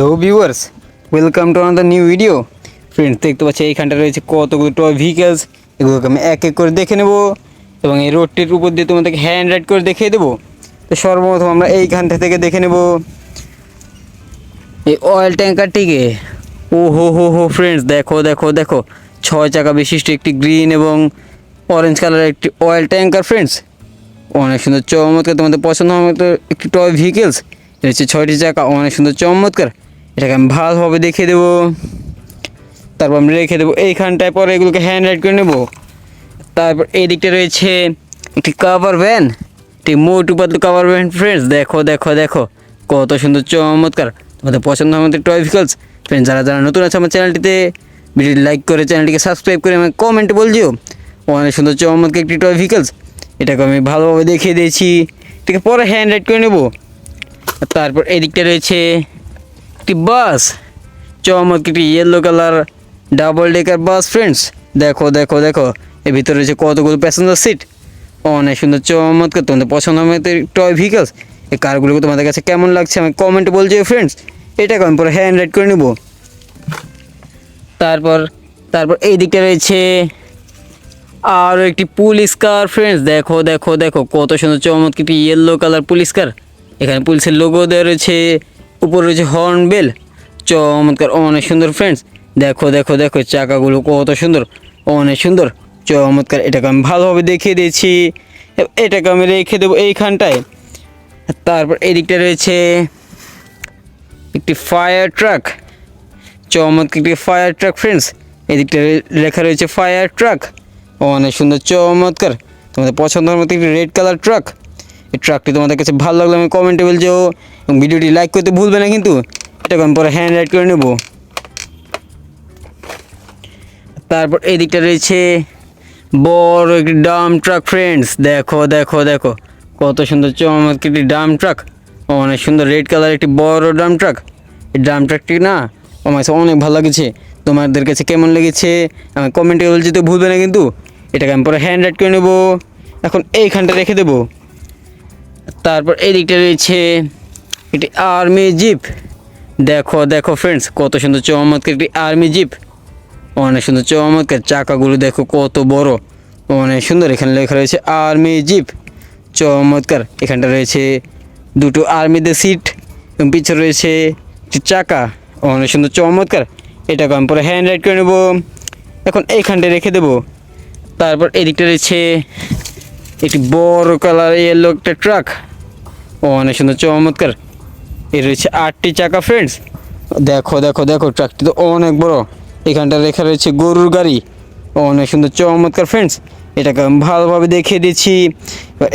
Hello viewers welcome to another new video friends দেখতে পাচ্ছি এইখানটা রয়েছে কতগুলো টয় ভেহিকেলস এগুলোকে আমি এক এক করে দেখে নেব এবং এই রোডটির উপর দিয়ে তোমাদেরকে হ্যান্ড রাইড করে দেখিয়ে দেবো। তো সর্বপ্রথম আমরা এইখানটা থেকে দেখে নেব। এই অয়েল ট্যাঙ্কারটিকে ও হো হো হো ফ্রেন্ডস দেখো দেখো দেখো, ছয় চাকা বিশিষ্ট একটি গ্রিন এবং অরেঞ্জ কালারের একটি অয়েল ট্যাঙ্কার ফ্রেন্ডস অনেক সুন্দর, চমৎকার, তোমাদের পছন্দ মতো একটি টয় ভেহিকেলস হচ্ছে ছয়টি চাকা, অনেক সুন্দর, চমৎকার। এটাকে আমি ভালোভাবে দেখিয়ে দেবো। তারপর আমি রেখে দেবো এইখানটায়, পরে এগুলোকে হ্যান্ড রাইড করে নেব। তারপর এই দিকটা রয়েছে একটি কাভার ভ্যান একটি Motu Patlu cover van friends দেখো দেখো দেখো, কত সুন্দর, চমৎকার। তোমাদের পছন্দ আমাদের টয় ভেহিকলস ফ্রেন্ডস যারা যারা নতুন আছে আমার চ্যানেলটিতে, ভিডিওটি লাইক করে চ্যানেলটিকে সাবস্ক্রাইব করে আমাকে কমেন্টে বলছিও অনেক সুন্দর, চমৎকার একটি টয় ভেহিকলস এটাকে আমি ভালোভাবে দেখিয়ে দিয়েছি। এটাকে পরে হ্যান্ড রাইড করে নেব। তারপর এদিকটা রয়েছে একটি বাস চমৎকার একটি yellow colour double decker bus friends দেখো দেখো দেখো, এর ভিতরে রয়েছে কতগুলো প্যাসেঞ্জার সিট অনেক সুন্দর, চমৎকার। তোমাদের পছন্দ হবে টয় ভেহিকলস এই কারগুলোকে তোমাদের কাছে কেমন লাগছে আমি কমেন্টে বলছি ফ্রেন্ডস এটাকে আমি পরে হ্যান্ড রাইড করে নেব। তারপর তারপর এই দিকটা রয়েছে আরও একটি পুলিশ কার ফ্রেন্ডস দেখো দেখো দেখো, কত সুন্দর চমৎকার একটি ইয়েলো কালার পুলিশ কার এখানে পুলিশের লোগো দেওয়া রয়েছে। উপরে রয়েছে হর্ন বেল চমৎকার, অনেক সুন্দর ফ্রেন্ডস দেখো দেখো দেখো, চাকাগুলো কত সুন্দর, অনেক সুন্দর। চমৎকার, এটাকে আমি ভালোভাবে দেখিয়ে দিয়েছি। এটাকে আমি রেখে দেবো এইখানটায়। তারপর এদিকটা রয়েছে একটি ফায়ার ট্রাক চমৎকার, একটি ফায়ার ট্রাক ফ্রেন্ডস এদিকটা লেখা রয়েছে ফায়ার ট্রাক অনেক সুন্দর, চমৎকার। তোমাদের পছন্দের মতো একটি রেড কালার ট্রাক এই ট্রাকটি তোমাদের কাছে ভালো লাগলে আমি কমেন্টে বলছো এবং ভিডিওটি লাইক করতে ভুলবে না কিন্তু এটাকে আমি পরে হ্যান্ড রাইড করে নেব। তারপর এই দিকটা রয়েছে বড় একটি ডাম ট্রাক ফ্রেন্ডস দেখো দেখো দেখো, কত সুন্দর চমৎকার একটি ডাম ট্রাক অনেক সুন্দর রেড কালার একটি বড় ডাম ট্রাক এই ডাম ট্রাকটি না আমার কাছে অনেক ভালো লাগছে। তোমাদের কাছে কেমন লেগেছে? আমি কমেন্টে বলছি তো ভুলবে না কিন্তু। এটাকে আমি পরে হ্যান্ড রাইড করে নেব। এখন এইখানটা রেখে দেবো। তারপর এই দিকটা রয়েছে একটি আর্মি জিপ দেখো দেখো ফ্রেন্ডস কত সুন্দর চমৎকার একটি আর্মি জিপ অনেক সুন্দর চমৎকার, চাকাগুলো দেখো কত বড়। অনেক সুন্দর, এখানে লেখা রয়েছে আর্মি জিপ চমৎকার, এখানটা রয়েছে দুটো আর্মিদের সিট এবং পিছনে রয়েছে চাকা। অনেক সুন্দর, চমৎকার। এটাকে আমি পরে হ্যান্ড রাইড করে নেব। এখন এইখানটায় রেখে দেবো। তারপর এদিকটা রয়েছে একটি বড় কালার ইয়েলো একটা ট্রাক অনেক সুন্দর, চমৎকার। এর রয়েছে আটটি চাকা ফ্রেন্ডস দেখো দেখো দেখো ট্রাকটি তো অনেক বড়। এখানটা রেখা রয়েছে গরুর গাড়ি। অনেক সুন্দর, চমৎকার ফ্রেন্ডস এটাকে আমি ভালোভাবে দেখিয়ে দিচ্ছি।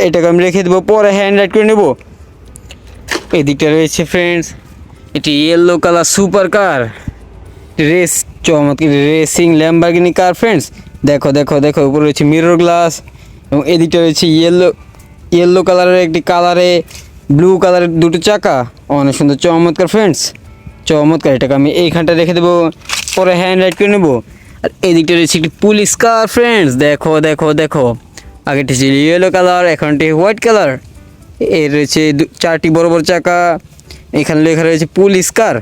এটাকে আমি রেখে দেবো, পরে হ্যান্ড রাইড করে নেব। এদিকটা রয়েছে ফ্রেন্ডস এটি yellow colour super car race, চমৎকার রেসিং ল্যাম্বারগিনি কার ফ্রেন্ডস দেখো দেখো দেখো, উপরে রয়েছে মিরর গ্লাস এবং এদিকটা রয়েছে ইয়েলো ইয়েলো কালারের একটি কালারে ব্লু কালারের দুটো চাকা। অনেক সুন্দর, চমৎকার ফ্রেন্ডস চমৎকার, এটাকে আমি এইখানটা রেখে দেবো, পরে হ্যান্ড রাইড করে নেব। আর এদিকটা রয়েছে একটি পুলিশ কার ফ্রেন্ডস দেখো দেখো দেখো। আগেটি ছিল ইয়েলো কালার এখনটি হোয়াইট কালারের রয়েছে চারটি বড় বড় চাকা। এখানে লেখা রয়েছে পুলিশ কার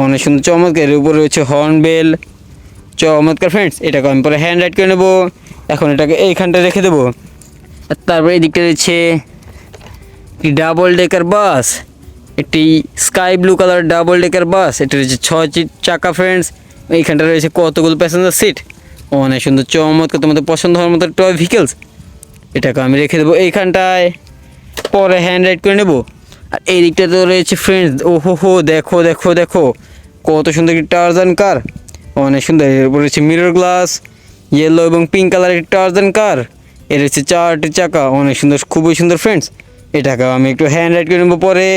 অনেক সুন্দর, চমৎকার। এর উপরে রয়েছে হর্নবেল চমৎকার ফ্রেন্ডস এটাকে আমি পরে হ্যান্ড রাইড করে নেব। এখন এটাকে এইখানটা রেখে দেবো। তারপরে এই দিকটা রয়েছে একটি ডাবল ডেকার বাস একটি sky blue colour double decker bus এটা রয়েছে ছয় চাকা ফ্রেন্ডস এইখানটা রয়েছে কতগুলো প্যাসেঞ্জার সিট অনেক সুন্দর, চমৎকার, তোমাদের পছন্দ হওয়ার মতো টয় ভেহিকেলস এটাকে আমি রেখে দেবো এইখানটায়, পরে হ্যান্ড রাইড করে নেব। আর এই দিকটা তো রয়েছে ফ্রেন্ডস ও হো হো দেখো দেখো দেখো, কত সুন্দর একটি টার্জান কার অনেক সুন্দর, এর উপর রয়েছে মিরর গ্লাস ইয়েলো এবং পিঙ্ক কালার একটি টার্জান কার এর হচ্ছে চারটি চাকা, অনেক সুন্দর, খুবই সুন্দর ফ্রেন্ডস এটাকে আমি একটু হ্যান্ড রাইড করে নেব পরে।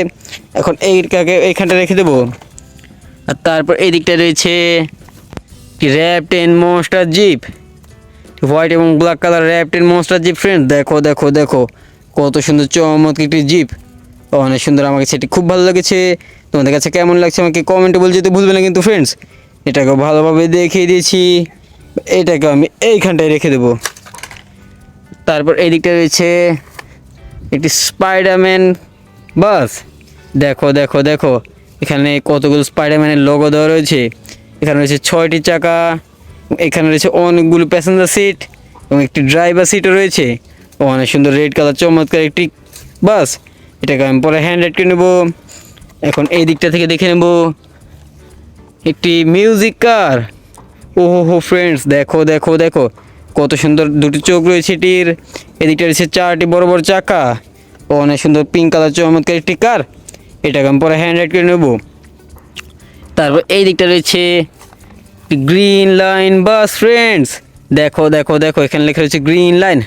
এখন এইটাকে এইখানটা রেখে দেবো। আর তারপর এই দিকটা রয়েছে rap ten monster jeep white এবং black colour rap ten monster jeep friend দেখো দেখো দেখো। কত সুন্দর, চমৎকার একটি জিপ অনেক সুন্দর, আমাকে সেটি খুব ভালো লেগেছে। তোমাদের কাছে কেমন লাগছে আমাকে কমেন্টে বলতে যেতে ভুলবে না কিন্তু ফ্রেন্ডস এটাকে ভালোভাবে দেখিয়ে দিয়েছি। এটাকে আমি এইখানটায় রেখে দেবো। তারপর এই দিকটা রয়েছে একটি স্পাইডারম্যান বাস, দেখো দেখো দেখো, এখানে কতগুলো স্পাইডারম্যানের লোগো দেওয়া রয়েছে। এখানে রয়েছে ছয়টি চাকা, এখানে রয়েছে অনেকগুলো প্যাসেঞ্জার সিট এবং একটি ড্রাইভার সিটও রয়েছে। অনেক সুন্দর রেড কালার চমৎকার একটি বাস, এটাকে আমি পরে হ্যান্ড রাইড নেব। এখন এই দিকটা থেকে দেখে নেব। একটি মিউজিক কার ও হো ফ্রেন্ডস দেখো দেখো দেখো। কত সুন্দর দুটি চোখ রয়েছে এটির। এদিকটা রয়েছে চারটি বড় বড় চাকা। ও, অনেক সুন্দর পিঙ্ক কালার চমৎকার একটি কার এটাকে আমি পরে হ্যান্ড রাইড করে নেব। তারপর এই দিকটা রয়েছে গ্রিন লাইন বাস ফ্রেন্ডস দেখো দেখো দেখো, এখানে লেখা রয়েছে গ্রিন লাইন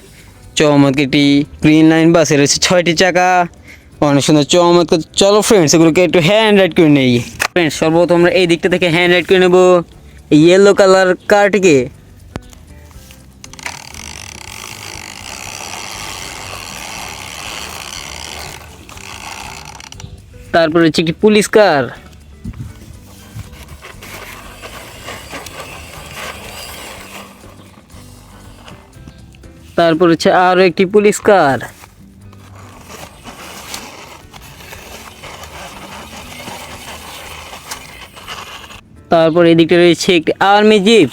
চমৎকার একটি গ্রিন লাইন বাসের রয়েছে ছয়টি চাকা। অনেক সুন্দর চমৎকার। চলো ফ্রেন্ডস এগুলোকে একটু হ্যান্ড রাইড করে নেই। ফ্রেন্ডস সর্বপ্রথম আমরা এই দিকটা থেকে হ্যান্ড রাইড করে নেব। ইয়েলো কালার কারটিকে তারপরে হচ্ছে একটি পুলিশ কার তারপর হচ্ছে আরও একটি পুলিশ কার তারপর এদিকে রয়েছে একটি আর্মি জিপ।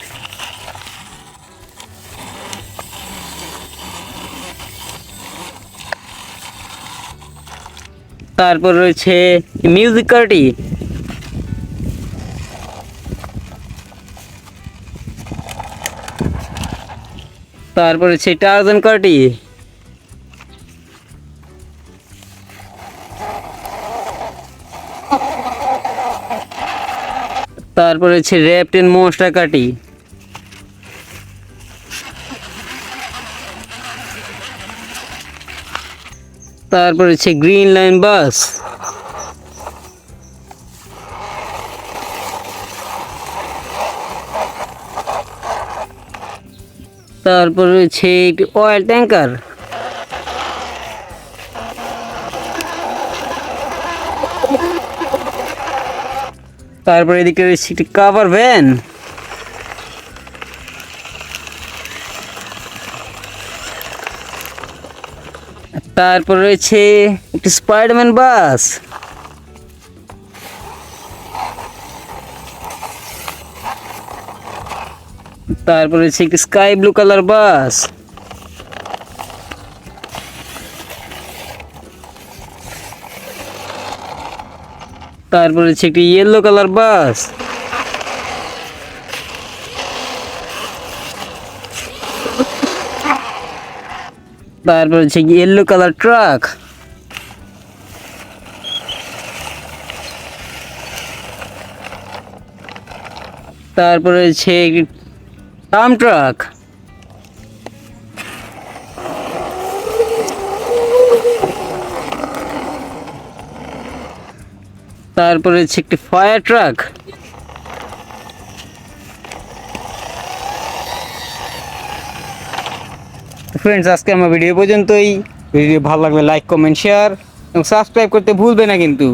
তারপর রয়েছে মিউজিক কারটি। তারপর হচ্ছে টার্জন কারটি। তারপরে হচ্ছে র্যাপটেন মনস্টার কাটি। তারপর হচ্ছে গ্রিন লাইন বাস তারপর হচ্ছে অয়েল ট্যাঙ্কার তারপরে এদিকে রয়েছে একটি কাভার ভ্যান তারপর রয়েছে একটি স্পাইডারম্যান বাস তারপর রয়েছে একটি স্কাই ব্লু কালার বাস তারপর হচ্ছে একটি ইয়েলো কালার বাস তারপর হচ্ছে ইয়েলো কালার ট্রাক তারপরে হচ্ছে টাম ট্রাক তারপরে হচ্ছে একটি ফায়ার ট্রাক ফ্রেন্ডস আজকে আমার ভিডিও পর্যন্তই। ভিডিও ভালো লাগলে লাইক কমেন্ট শেয়ার এবং সাবস্ক্রাইব করতে ভুলবে না কিন্তু।